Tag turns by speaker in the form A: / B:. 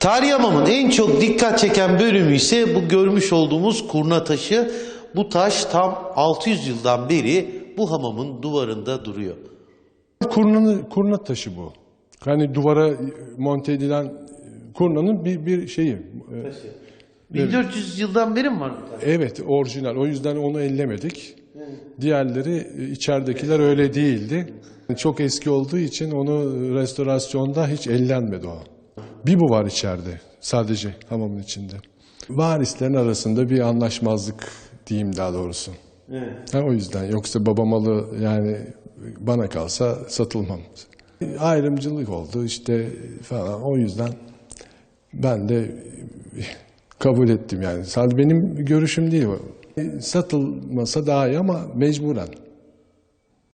A: Tariyamamın en çok dikkat çeken bölümü ise bu görmüş olduğumuz kurna taşı. Bu taş tam 600 yıldan beri bu hamamın duvarında duruyor.
B: Kurna, kurna taşı bu. Hani duvara monte edilen kurnanın bir, bir şeyi.
A: 1400 yıldan beri mi var bu taş?
B: Evet orijinal. O yüzden onu ellemedik. Diğerleri içeridekiler öyle değildi. Çok eski olduğu için onu restorasyonda hiç ellenmedi o. Bir bu var içeride sadece hamamın içinde. Varislerin arasında bir anlaşmazlık diyeyim daha doğrusu. Ha, o yüzden yoksa baba malı yani bana kalsa satılmam. Ayrımcılık oldu işte falan o yüzden ben de kabul ettim yani. Sadece benim görüşüm değil bu. Satılmasa daha iyi ama mecburen.